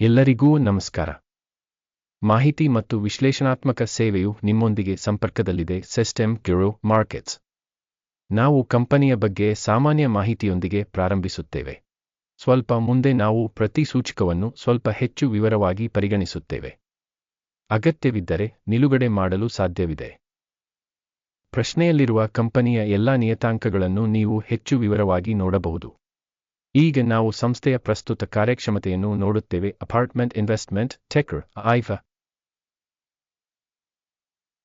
ಎಲ್ಲರಿಗೂ ನಮಸ್ಕಾರ. ಮಾಹಿತಿ ಮತ್ತು ವಿಶ್ಲೇಷಣಾತ್ಮಕ ಸೇವೆಯು ನಿಮ್ಮೊಂದಿಗೆ ಸಂಪರ್ಕದಲ್ಲಿದೆ ಸಿಸ್ಟಮ್ ಕ್ಯೂರೋ ಮಾರ್ಕೆಟ್ಸ್ ನಾವು ಕಂಪನಿಯ ಬಗ್ಗೆ ಸಾಮಾನ್ಯ ಮಾಹಿತಿಯೊಂದಿಗೆ ಪ್ರಾರಂಭಿಸುತ್ತೇವೆ. ಸ್ವಲ್ಪ ಮುಂದೆ ನಾವು ಪ್ರತಿ ಸೂಚಕವನ್ನು ಸ್ವಲ್ಪ ಹೆಚ್ಚು ವಿವರವಾಗಿ ಪರಿಗಣಿಸುತ್ತೇವೆ. ಅಗತ್ಯವಿದ್ದರೆ ನಿಲುಗಡೆ ಮಾಡಲು ಸಾಧ್ಯವಿದೆ. ಪ್ರಶ್ನೆಯಲ್ಲಿರುವ ಕಂಪನಿಯ ಎಲ್ಲಾ ನಿಯತಾಂಕಗಳನ್ನು ನೀವು ಹೆಚ್ಚು ವಿವರವಾಗಿ ನೋಡಬಹುದು. ಈಗ ನಾವು ಸಂಸ್ಥೆಯ ಪ್ರಸ್ತುತ ಕಾರ್ಯಕ್ಷಮತೆಯನ್ನು ನೋಡುತ್ತೇವೆ. ಅಪಾರ್ಟ್ಮೆಂಟ್ ಇನ್ವೆಸ್ಟ್ಮೆಂಟ್ ಟೆಕರ್ ಐಫ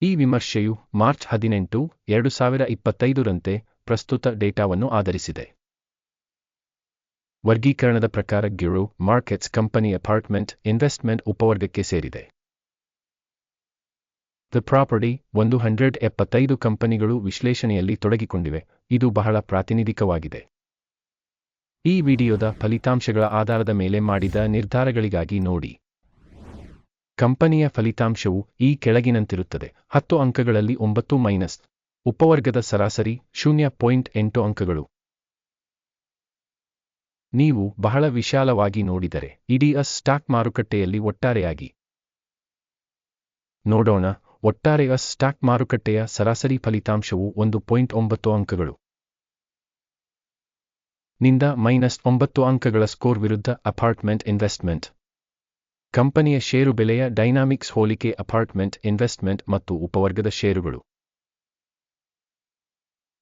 ಈ ವಿಮರ್ಶೆಯು ಮಾರ್ಚ್ ಹದಿನೆಂಟು ಎರಡು ಸಾವಿರ ಇಪ್ಪತ್ತೈದರಂತೆ ಪ್ರಸ್ತುತ ಡೇಟಾವನ್ನು ಆಧರಿಸಿದೆ. ವರ್ಗೀಕರಣದ ಪ್ರಕಾರ ಗಿರು ಮಾರ್ಕೆಟ್ಸ್ ಕಂಪನಿ ಅಪಾರ್ಟ್ಮೆಂಟ್ ಇನ್ವೆಸ್ಟ್ಮೆಂಟ್ ಉಪವರ್ಗಕ್ಕೆ ಸೇರಿದೆ. ದ ಪ್ರಾಪರ್ಟಿ ಒಂದು ಹಂಡ್ರೆಡ್ ಎಪ್ಪತ್ತೈದು ಕಂಪನಿಗಳು ವಿಶ್ಲೇಷಣೆಯಲ್ಲಿ ತೊಡಗಿಕೊಂಡಿವೆ. ಇದು ಬಹಳ ಪ್ರಾತಿನಿಧಿಕವಾಗಿದೆ. ಈ ವಿಡಿಯೋದ ಫಲಿತಾಂಶಗಳ ಆಧಾರದ ಮೇಲೆ ಮಾಡಿದ ನಿರ್ಧಾರಗಳಿಗಾಗಿ ನೋಡಿ. ಕಂಪನಿಯ ಫಲಿತಾಂಶವು ಈ ಕೆಳಗಿನಂತಿರುತ್ತದೆ. ಹತ್ತು ಅಂಕಗಳಲ್ಲಿ ಒಂಬತ್ತು ಮೈನಸ್. ಉಪವರ್ಗದ ಸರಾಸರಿ ಶೂನ್ಯ ಪಾಯಿಂಟ್ ಎಂಟು ಅಂಕಗಳು. ನೀವು ಬಹಳ ವಿಶಾಲವಾಗಿ ನೋಡಿದರೆ ಇಡೀ ಅಸ್ ಸ್ಟಾಕ್ ಮಾರುಕಟ್ಟೆಯಲ್ಲಿ ಒಟ್ಟಾರೆಯಾಗಿ. ನೋಡೋಣ, ಒಟ್ಟಾರೆ ಅಸ್ ಸ್ಟಾಕ್ ಮಾರುಕಟ್ಟೆಯ ಸರಾಸರಿ ಫಲಿತಾಂಶವು ಒಂದು ಪಾಯಿಂಟ್ ಒಂಬತ್ತು ಅಂಕಗಳು. ನಿಂದ ಮೈನಸ್ ಒಂಬತ್ತು ಅಂಕಗಳ ಸ್ಕೋರ್ ವಿರುದ್ಧ ಅಪಾರ್ಟ್ಮೆಂಟ್ ಇನ್ವೆಸ್ಟ್ಮೆಂಟ್. ಕಂಪನಿಯ ಷೇರು ಬೆಲೆಯ ಡೈನಾಮಿಕ್ಸ್ ಹೋಲಿಕೆ ಅಪಾರ್ಟ್ಮೆಂಟ್ ಇನ್ವೆಸ್ಟ್ಮೆಂಟ್ ಮತ್ತು ಉಪವರ್ಗದ ಷೇರುಗಳು.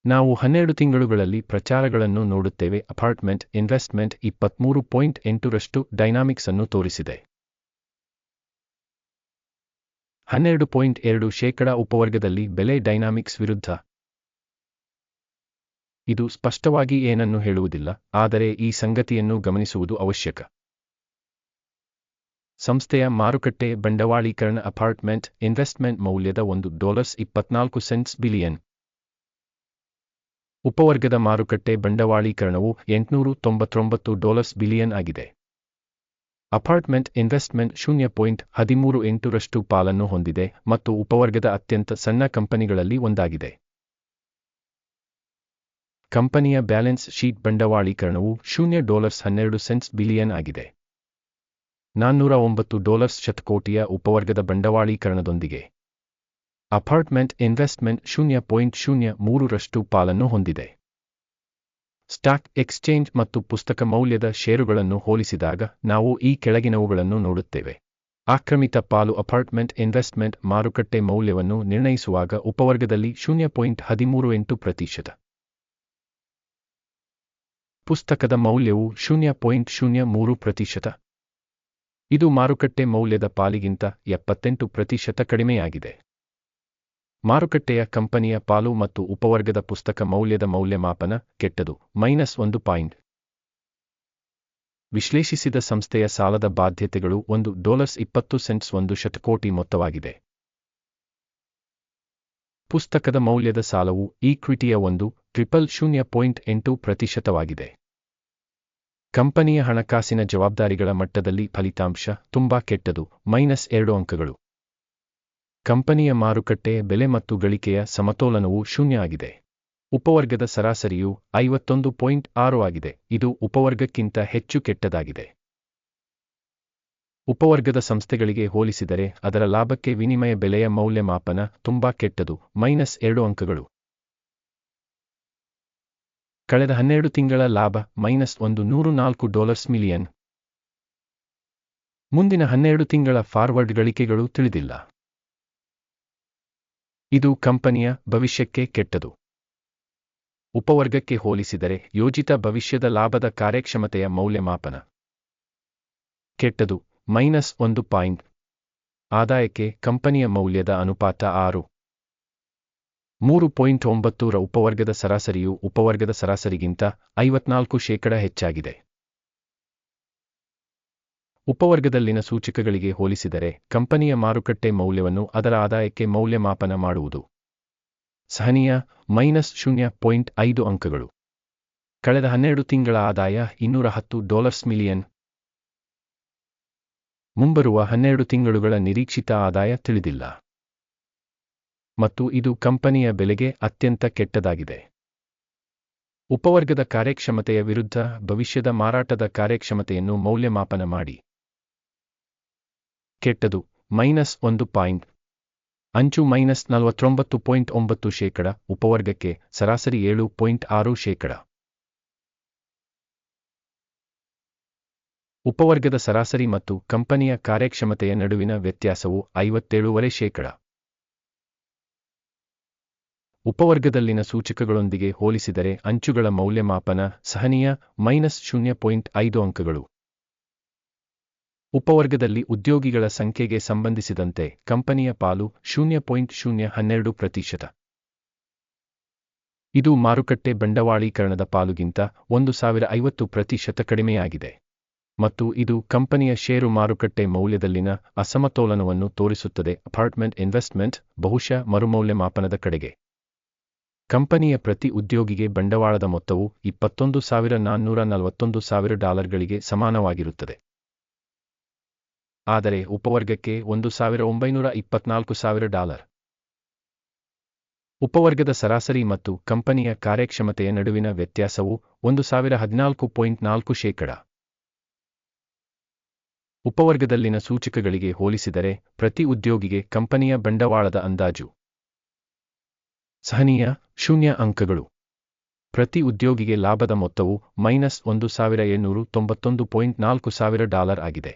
ನಾವು ಹನ್ನೆರಡು ತಿಂಗಳುಗಳಲ್ಲಿ ಪ್ರಚಾರಗಳನ್ನು ನೋಡುತ್ತೇವೆ. ಅಪಾರ್ಟ್ಮೆಂಟ್ ಇನ್ವೆಸ್ಟ್ಮೆಂಟ್ ಇಪ್ಪತ್ಮೂರು ಪಾಯಿಂಟ್ ಎಂಟರಷ್ಟು ಡೈನಾಮಿಕ್ಸ್ ಅನ್ನು ತೋರಿಸಿದೆ. ಹನ್ನೆರಡು ಪಾಯಿಂಟ್ ಎರಡು ಶೇಕಡಾ ಉಪವರ್ಗದಲ್ಲಿ ಬೆಲೆ ಡೈನಾಮಿಕ್ಸ್ ವಿರುದ್ಧ ಇದು ಸ್ಪಷ್ಟವಾಗಿ ಏನನ್ನು ಹೇಳುವುದಿಲ್ಲ, ಆದರೆ ಈ ಸಂಗತಿಯನ್ನು ಗಮನಿಸುವುದು ಅವಶ್ಯಕ. ಸಂಸ್ಥೆಯ ಮಾರುಕಟ್ಟೆ ಬಂಡವಾಳೀಕರಣ ಅಪಾರ್ಟ್ಮೆಂಟ್ ಇನ್ವೆಸ್ಟ್ಮೆಂಟ್ ಮೌಲ್ಯದ ಒಂದು ಡಾಲರ್ಸ್ ಇಪ್ಪತ್ನಾಲ್ಕು ಸೆಂಟ್ಸ್ ಬಿಲಿಯನ್. ಉಪವರ್ಗದ ಮಾರುಕಟ್ಟೆ ಬಂಡವಾಳೀಕರಣವು ಎಂಟುನೂರು ತೊಂಬತ್ತೊಂಬತ್ತು ಡಾಲರ್ಸ್ ಬಿಲಿಯನ್ ಆಗಿದೆ. ಅಪಾರ್ಟ್ಮೆಂಟ್ ಇನ್ವೆಸ್ಟ್ಮೆಂಟ್ ಶೂನ್ಯ ಪಾಯಿಂಟ್ ಹದಿಮೂರು ಎಂಟರಷ್ಟು ಪಾಲನ್ನು ಹೊಂದಿದೆ ಮತ್ತು ಉಪವರ್ಗದ ಅತ್ಯಂತ ಸಣ್ಣ ಕಂಪನಿಗಳಲ್ಲಿ ಒಂದಾಗಿದೆ. ಕಂಪನಿಯ ಬ್ಯಾಲೆನ್ಸ್ ಶೀಟ್ ಬಂಡವಾಳೀಕರಣವು ಶೂನ್ಯ ಡಾಲರ್ಸ್ ಹನ್ನೆರಡು ಸೆಂಟ್ಸ್ ಬಿಲಿಯನ್ ಆಗಿದೆ. ನಾನ್ನೂರ ಒಂಬತ್ತು ಡಾಲರ್ಸ್ ಶತಕೋಟಿಯ ಉಪವರ್ಗದ ಬಂಡವಾಳೀಕರಣದೊಂದಿಗೆ ಅಪಾರ್ಟ್ಮೆಂಟ್ ಇನ್ವೆಸ್ಟ್ಮೆಂಟ್ ಶೂನ್ಯ ಪಾಯಿಂಟ್ ಶೂನ್ಯ ಮೂರರಷ್ಟು ಪಾಲನ್ನು ಹೊಂದಿದೆ. ಸ್ಟಾಕ್ ಎಕ್ಸ್ಚೇಂಜ್ ಮತ್ತು ಪುಸ್ತಕ ಮೌಲ್ಯದ ಷೇರುಗಳನ್ನು ಹೋಲಿಸಿದಾಗ ನಾವು ಈ ಕೆಳಗಿನವುಗಳನ್ನು ನೋಡುತ್ತೇವೆ. ಆಕ್ರಮಿತ ಪಾಲು ಅಪಾರ್ಟ್ಮೆಂಟ್ ಇನ್ವೆಸ್ಟ್ಮೆಂಟ್ ಮಾರುಕಟ್ಟೆ ಮೌಲ್ಯವನ್ನು ನಿರ್ಣಯಿಸುವಾಗ ಉಪವರ್ಗದಲ್ಲಿ ಶೂನ್ಯ ಪಾಯಿಂಟ್ ಹದಿಮೂರು ಎಂಟು ಪ್ರತಿಶತ. ಪುಸ್ತಕದ ಮೌಲ್ಯವು ಶೂನ್ಯ ಪಾಯಿಂಟ್ ಶೂನ್ಯ ಮೂರು ಪ್ರತಿಶತ. ಇದು ಮಾರುಕಟ್ಟೆ ಮೌಲ್ಯದ ಪಾಲಿಗಿಂತ ಎಪ್ಪತ್ತೆಂಟು ಪ್ರತಿಶತ ಕಡಿಮೆಯಾಗಿದೆ. ಮಾರುಕಟ್ಟೆಯ ಕಂಪನಿಯ ಪಾಲು ಮತ್ತು ಉಪವರ್ಗದ ಪುಸ್ತಕ ಮೌಲ್ಯದ ಮೌಲ್ಯಮಾಪನ ಕೆಟ್ಟದು, ಮೈನಸ್ ಒಂದು ಪಾಯಿಂಟ್. ವಿಶ್ಲೇಷಿಸಿದ ಸಂಸ್ಥೆಯ ಸಾಲದ ಬಾಧ್ಯತೆಗಳು ಒಂದು ಡಾಲರ್ಸ್ ಇಪ್ಪತ್ತು ಸೆಂಟ್ಸ್ ಒಂದು ಶತಕೋಟಿ ಮೊತ್ತವಾಗಿದೆ. ಪುಸ್ತಕದ ಮೌಲ್ಯದ ಸಾಲವು ಈಕ್ವಿಟಿಯ ಒಂದು ಟ್ರಿಪಲ್ ಶೂನ್ಯ ಪಾಯಿಂಟ್ ಎಂಟು ಪ್ರತಿಶತವಾಗಿದೆ. ಕಂಪನಿಯ ಹಣಕಾಸಿನ ಜವಾಬ್ದಾರಿಗಳ ಮಟ್ಟದಲ್ಲಿ ಫಲಿತಾಂಶ ತುಂಬಾ ಕೆಟ್ಟದು, ಮೈನಸ್ ಎರಡು ಅಂಕಗಳು. ಕಂಪನಿಯ ಮಾರುಕಟ್ಟೆ, ಬೆಲೆ ಮತ್ತು ಗಳಿಕೆಯ ಸಮತೋಲನವು ಶೂನ್ಯ ಆಗಿದೆ. ಉಪವರ್ಗದ ಸರಾಸರಿಯು ಐವತ್ತೊಂದು ಪಾಯಿಂಟ್ ಆರು ಆಗಿದೆ. ಇದು ಉಪವರ್ಗಕ್ಕಿಂತ ಹೆಚ್ಚು ಕೆಟ್ಟದಾಗಿದೆ. ಉಪವರ್ಗದ ಸಂಸ್ಥೆಗಳಿಗೆ ಹೋಲಿಸಿದರೆ ಅದರ ಲಾಭಕ್ಕೆ ವಿನಿಮಯ ಬೆಲೆಯ ಮೌಲ್ಯಮಾಪನ ತುಂಬಾ ಕೆಟ್ಟದು. ಮೈನಸ್ ಎರಡು ಅಂಕಗಳು. ಕಳೆದ ಹನ್ನೆರಡು ತಿಂಗಳ ಲಾಭ ಮೈನಸ್ ಒಂದು ನೂರು ನಾಲ್ಕು ಡಾಲರ್ಸ್ ಮಿಲಿಯನ್. ಮುಂದಿನ ಹನ್ನೆರಡು ತಿಂಗಳ ಫಾರ್ವರ್ಡ್ ಗಳಿಕೆಗಳು ತಿಳಿದಿಲ್ಲ. ಇದು ಕಂಪನಿಯ ಭವಿಷ್ಯಕ್ಕೆ ಕೆಟ್ಟದು. ಉಪವರ್ಗಕ್ಕೆ ಹೋಲಿಸಿದರೆ ಯೋಜಿತ ಭವಿಷ್ಯದ ಲಾಭದ ಕಾರ್ಯಕ್ಷಮತೆಯ ಮೌಲ್ಯಮಾಪನ. ಕೆಟ್ಟದು. ಮೈನಸ್ ಒಂದು ಪಾಯಿಂಟ್. ಆದಾಯಕ್ಕೆ ಕಂಪನಿಯ ಮೌಲ್ಯದ ಅನುಪಾತ ಆರು. ಮೂರು ಪಾಯಿಂಟ್ ಒಂಬತ್ತುರ ಉಪವರ್ಗದ ಸರಾಸರಿಯು ಉಪವರ್ಗದ ಸರಾಸರಿಗಿಂತ ಐವತ್ನಾಲ್ಕು ಶೇಕಡ ಹೆಚ್ಚಾಗಿದೆ. ಉಪವರ್ಗದಲ್ಲಿನ ಸೂಚಕಗಳಿಗೆ ಹೋಲಿಸಿದರೆ ಕಂಪನಿಯ ಮಾರುಕಟ್ಟೆ ಮೌಲ್ಯವನ್ನು ಅದರ ಆದಾಯಕ್ಕೆ ಮೌಲ್ಯಮಾಪನ ಮಾಡುವುದು. ಸಹನೀಯ ಮೈನಸ್ ಶೂನ್ಯ ಪಾಯಿಂಟ್ ಐದು ಅಂಕಗಳು. ಕಳೆದ ಹನ್ನೆರಡು ತಿಂಗಳ ಆದಾಯ ಇನ್ನೂರ ಹತ್ತು ಡಾಲರ್ಸ್ ಮಿಲಿಯನ್ ಮುಂಬರುವ ಹನ್ನೆರಡು ತಿಂಗಳುಗಳ ನಿರೀಕ್ಷಿತ ಆದಾಯ ತಿಳಿದಿಲ್ಲ. ಮತ್ತು ಇದು ಕಂಪನಿಯ ಬೆಲೆಗೆ ಅತ್ಯಂತ ಕೆಟ್ಟದಾಗಿದೆ. ಉಪವರ್ಗದ ಕಾರ್ಯಕ್ಷಮತೆಯ ವಿರುದ್ಧ ಭವಿಷ್ಯದ ಮಾರಾಟದ ಕಾರ್ಯಕ್ಷಮತೆಯನ್ನು ಮೌಲ್ಯಮಾಪನ ಮಾಡಿ. ಕೆಟ್ಟದು, ಮೈನಸ್ ಒಂದು ಪಾಯಿಂಟ್. ಅಂಚು ಮೈನಸ್ ನಲವತ್ತೊಂಬತ್ತು ಪಾಯಿಂಟ್ ಒಂಬತ್ತು ಶೇಕಡ, ಉಪವರ್ಗಕ್ಕೆ ಸರಾಸರಿ ಏಳು ಪಾಯಿಂಟ್ ಆರು ಶೇಕಡ. ಉಪವರ್ಗದ ಸರಾಸರಿ ಮತ್ತು ಕಂಪನಿಯ ಕಾರ್ಯಕ್ಷಮತೆಯ ನಡುವಿನ ವ್ಯತ್ಯಾಸವು ಐವತ್ತೇಳುವರೆ ಶೇಕಡ. ಉಪವರ್ಗದಲ್ಲಿನ ಸೂಚಕಗಳೊಂದಿಗೆ ಹೋಲಿಸಿದರೆ ಅಂಚುಗಳ ಮೌಲ್ಯಮಾಪನ ಸಹನೀಯ ಮೈನಸ್ ಶೂನ್ಯ ಪಾಯಿಂಟ್ ಐದು ಅಂಕಗಳು. ಉಪವರ್ಗದಲ್ಲಿ ಉದ್ಯೋಗಿಗಳ ಸಂಖ್ಯೆಗೆ ಸಂಬಂಧಿಸಿದಂತೆ ಕಂಪನಿಯ ಪಾಲು ಶೂನ್ಯ ಪಾಯಿಂಟ್ ಶೂನ್ಯ ಹನ್ನೆರಡು ಪ್ರತಿಶತ. ಇದು ಮಾರುಕಟ್ಟೆ ಬಂಡವಾಳೀಕರಣದ ಪಾಲುಗಿಂತ ಒಂದು ಸಾವಿರ ಐವತ್ತು ಪ್ರತಿಶತ ಕಡಿಮೆಯಾಗಿದೆ. ಮತ್ತು ಇದು ಕಂಪನಿಯ ಷೇರು ಮಾರುಕಟ್ಟೆ ಮೌಲ್ಯದಲ್ಲಿನ ಅಸಮತೋಲನವನ್ನು ತೋರಿಸುತ್ತದೆ ಅಪಾರ್ಟ್ಮೆಂಟ್ ಇನ್ವೆಸ್ಟ್ಮೆಂಟ್, ಬಹುಶಃ ಮರುಮೌಲ್ಯಮಾಪನದ ಕಡೆಗೆ. ಕಂಪನಿಯ ಪ್ರತಿ ಉದ್ಯೋಗಿಗೆ ಬಂಡವಾಳದ ಮೊತ್ತವು ಇಪ್ಪತ್ತೊಂದು ಸಾವಿರ ನಾನ್ನೂರ ನಲವತ್ತೊಂದು ಸಾವಿರ ಡಾಲರ್ಗಳಿಗೆ ಸಮಾನವಾಗಿರುತ್ತದೆ. ಆದರೆ ಉಪವರ್ಗಕ್ಕೆ ಒಂದು ಸಾವಿರ ಒಂಬೈನೂರ ಇಪ್ಪತ್ನಾಲ್ಕು ಸಾವಿರ ಡಾಲರ್. ಉಪವರ್ಗದ ಸರಾಸರಿ ಮತ್ತು ಕಂಪನಿಯ ಕಾರ್ಯಕ್ಷಮತೆಯ ನಡುವಿನ ವ್ಯತ್ಯಾಸವು ಒಂದು ಸಾವಿರ ಹದಿನಾಲ್ಕು ಪಾಯಿಂಟ್ ನಾಲ್ಕು ಶೇಕಡ. ಉಪವರ್ಗದಲ್ಲಿನ ಸೂಚಕಗಳಿಗೆ ಹೋಲಿಸಿದರೆ ಪ್ರತಿ ಉದ್ಯೋಗಿಗೆ ಕಂಪನಿಯ ಬಂಡವಾಳದ ಅಂದಾಜು ಸಹನೀಯ ಶೂನ್ಯ ಅಂಕಗಳು. ಪ್ರತಿ ಉದ್ಯೋಗಿಗೆ ಲಾಭದ ಮೊತ್ತವು ಮೈನಸ್ ಒಂದು ಸಾವಿರ ಏಳ್ನೂರು ತೊಂಬತ್ತೊಂದು ಪಾಯಿಂಟ್ ನಾಲ್ಕು ಸಾವಿರ ಡಾಲರ್ ಆಗಿದೆ.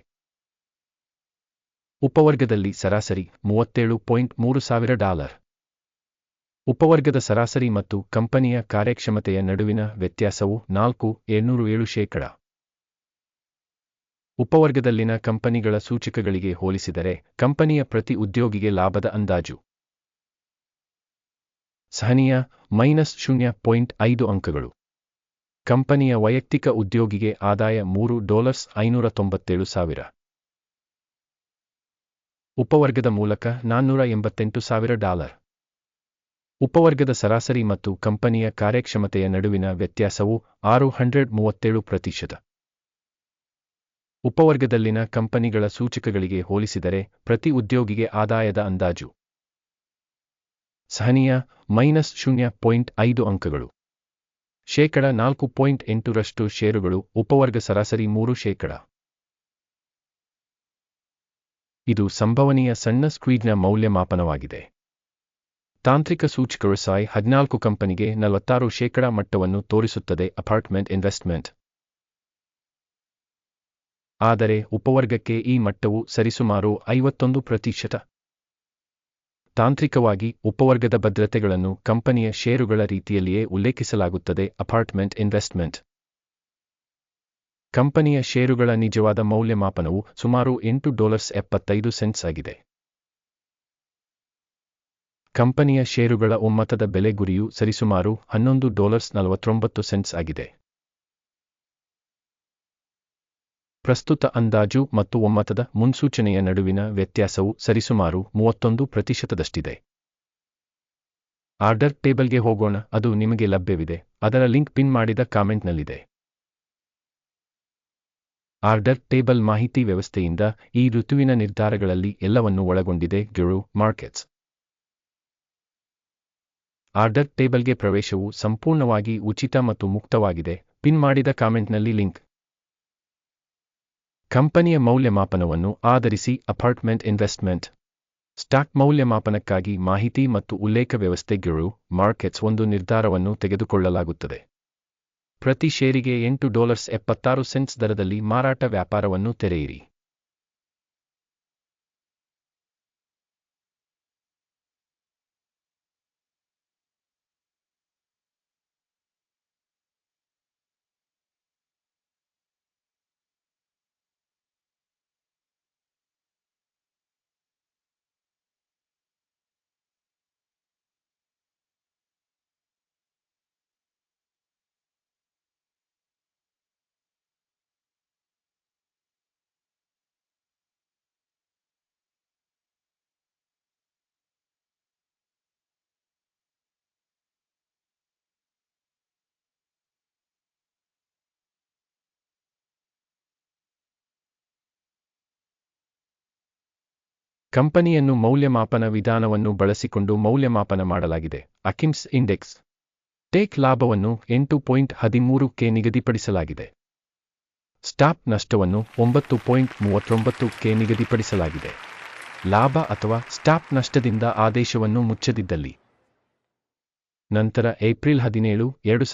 ಉಪವರ್ಗದಲ್ಲಿ ಸರಾಸರಿ ಮೂವತ್ತೇಳು ಪಾಯಿಂಟ್ ಮೂರು ಸಾವಿರ ಡಾಲರ್. ಉಪವರ್ಗದ ಸರಾಸರಿ ಮತ್ತು ಕಂಪನಿಯ ಕಾರ್ಯಕ್ಷಮತೆಯ ನಡುವಿನ ವ್ಯತ್ಯಾಸವು ನಾಲ್ಕು ಏಳ್ನೂರು ಏಳು ಶೇಕಡ. ಉಪವರ್ಗದಲ್ಲಿನ ಕಂಪನಿಗಳ ಸೂಚಕಗಳಿಗೆ ಹೋಲಿಸಿದರೆ ಕಂಪನಿಯ ಪ್ರತಿ ಉದ್ಯೋಗಿಗೆ ಲಾಭದ ಅಂದಾಜು ಸಹನೀಯ ಮೈನಸ್ ಶೂನ್ಯ ಪಾಯಿಂಟ್ ಐದು ಅಂಕಗಳು. ಕಂಪನಿಯ ವೈಯಕ್ತಿಕ ಉದ್ಯೋಗಿಗೆ ಆದಾಯ ಮೂರು ಡಾಲರ್ಸ್ ಐನೂರ ತೊಂಬತ್ತೇಳು ಸಾವಿರ. ಉಪವರ್ಗದ ಮೂಲಕ ನಾನ್ನೂರ ಎಂಬತ್ತೆಂಟು ಸಾವಿರ ಡಾಲರ್. ಉಪವರ್ಗದ ಸರಾಸರಿ ಮತ್ತು ಕಂಪನಿಯ ಕಾರ್ಯಕ್ಷಮತೆಯ ನಡುವಿನ ವ್ಯತ್ಯಾಸವು ಆರು ಹಂಡ್ರೆಡ್ ಮೂವತ್ತೇಳು ಪ್ರತಿಶತ. ಉಪವರ್ಗದಲ್ಲಿನ ಕಂಪನಿಗಳ ಸೂಚಕಗಳಿಗೆ ಹೋಲಿಸಿದರೆ ಪ್ರತಿ ಉದ್ಯೋಗಿಗೆ ಆದಾಯದ ಅಂದಾಜು. ಸಹನೀಯ ಮೈನಸ್ ಶೂನ್ಯ ಪಾಯಿಂಟ್ ಐದು ಅಂಕಗಳು. ಶೇಕಡ ನಾಲ್ಕು ಪಾಯಿಂಟ್ ಎಂಟರಷ್ಟು ಷೇರುಗಳು ಉಪವರ್ಗ ಸರಾಸರಿ ಮೂರು ಶೇಕಡ. ಇದು ಸಂಭವನೀಯ ಸಣ್ಣ ಸ್ಕ್ವೀಡ್ನ ಮೌಲ್ಯಮಾಪನವಾಗಿದೆ. ತಾಂತ್ರಿಕ ಸೂಚಕರು ಸಾಯ್ ಹದಿನಾಲ್ಕು ಕಂಪನಿಗೆ ನಲವತ್ತಾರು ಶೇಕಡ ಮಟ್ಟವನ್ನು ತೋರಿಸುತ್ತದೆ ಅಪಾರ್ಟ್ಮೆಂಟ್ ಇನ್ವೆಸ್ಟ್ಮೆಂಟ್. ಆದರೆ ಉಪವರ್ಗಕ್ಕೆ ಈ ಮಟ್ಟವು ಸರಿಸುಮಾರು ಐವತ್ತೊಂದು ಪ್ರತಿಶತ. ತಾಂತ್ರಿಕವಾಗಿ ಉಪವರ್ಗದ ಭದ್ರತೆಗಳನ್ನು ಕಂಪನಿಯ ಷೇರುಗಳ ರೀತಿಯಲ್ಲಿಯೇ ಉಲ್ಲೇಖಿಸಲಾಗುತ್ತದೆ ಅಪಾರ್ಟ್ಮೆಂಟ್ ಇನ್ವೆಸ್ಟ್ಮೆಂಟ್. ಕಂಪನಿಯ ಷೇರುಗಳ ನಿಜವಾದ ಮೌಲ್ಯಮಾಪನವು ಸುಮಾರು ಎಂಟು ಡಾಲರ್ಸ್ ಎಪ್ಪತ್ತೈದು ಸೆಂಟ್ಸ್ ಆಗಿದೆ. ಕಂಪನಿಯ ಷೇರುಗಳ ಒಮ್ಮತದ ಬೆಲೆ ಗುರಿಯು ಸರಿಸುಮಾರು ಹನ್ನೊಂದು ಡಾಲರ್ಸ್ ನಲವತ್ತೊಂಬತ್ತು ಸೆಂಟ್ಸ್ ಆಗಿದೆ. ಪ್ರಸ್ತುತ ಅಂದಾಜು ಮತ್ತು ಒಮ್ಮತದ ಮುನ್ಸೂಚನೆಯ ನಡುವಿನ ವ್ಯತ್ಯಾಸವು ಸರಿಸುಮಾರು ಮೂವತ್ತೊಂದು ಪ್ರತಿಶತದಷ್ಟಿದೆ. ಆರ್ಡರ್ ಟೇಬಲ್ಗೆ ಹೋಗೋಣ, ಅದು ನಿಮಗೆ ಲಭ್ಯವಿದೆ, ಅದರ ಲಿಂಕ್ ಪಿನ್ ಮಾಡಿದ ಕಾಮೆಂಟ್ನಲ್ಲಿದೆ. ಆರ್ಡರ್ ಟೇಬಲ್ ಮಾಹಿತಿ ವ್ಯವಸ್ಥೆಯಿಂದ ಈ ಋತುವಿನ ನಿರ್ಧಾರಗಳಲ್ಲಿ ಎಲ್ಲವನ್ನು ಒಳಗೊಂಡಿದೆ, ಗಿರು ಮಾರ್ಕೆಟ್ಸ್. ಆರ್ಡರ್ ಟೇಬಲ್ಗೆ ಪ್ರವೇಶವು ಸಂಪೂರ್ಣವಾಗಿ ಉಚಿತ ಮತ್ತು ಮುಕ್ತವಾಗಿದೆ, ಪಿನ್ ಮಾಡಿದ ಕಾಮೆಂಟ್ನಲ್ಲಿ ಲಿಂಕ್. ಕಂಪನಿಯ ಮೌಲ್ಯಮಾಪನವನ್ನು ಆಧರಿಸಿ ಅಪಾರ್ಟ್ಮೆಂಟ್ ಇನ್ವೆಸ್ಟ್ಮೆಂಟ್. ಸ್ಟಾಕ್ ಮೌಲ್ಯಮಾಪನಕ್ಕಾಗಿ ಮಾಹಿತಿ ಮತ್ತು ಉಲ್ಲೇಖ ವ್ಯವಸ್ಥೆಗಳು ಮಾರ್ಕೆಟ್ಸ್ ಒಂದು ನಿರ್ಧಾರವನ್ನು ತೆಗೆದುಕೊಳ್ಳಲಾಗುತ್ತದೆ. ಪ್ರತಿ ಷೇರಿಗೆ ಎಂಟು ಡಾಲರ್ಸ್ ಎಪ್ಪತ್ತಾರು ಸೆಂಟ್ಸ್ ದರದಲ್ಲಿ ಮಾರಾಟ ವ್ಯಾಪಾರವನ್ನು ತೆರೆಯಿರಿ. ಕಂಪನಿಯನ್ನು ಮೌಲ್ಯಮಾಪನ ವಿಧಾನವನ್ನು ಬಳಸಿಕೊಂಡು ಮೌಲ್ಯಮಾಪನ ಮಾಡಲಾಗಿದೆ. ಅಕಿಮ್ಸ್ ಇಂಡೆಕ್ಸ್ ಟೇಕ್ ಲಾಭವನ್ನು ಎಂಟು ಪಾಯಿಂಟ್ ಹದಿಮೂರು ನಿಗದಿಪಡಿಸಲಾಗಿದೆ. ಸ್ಟಾಪ್ ನಷ್ಟವನ್ನು ಒಂಬತ್ತು ಪಾಯಿಂಟ್ ಮೂವತ್ತೊಂಬತ್ತು ಕೆ ನಿಗದಿಪಡಿಸಲಾಗಿದೆ. ಲಾಭ ಅಥವಾ ಸ್ಟಾಪ್ ನಷ್ಟದಿಂದ ಆದೇಶವನ್ನು ಮುಚ್ಚದಿದ್ದಲ್ಲಿ. ನಂತರ ಏಪ್ರಿಲ್ ಹದಿನೇಳು, ಎರಡು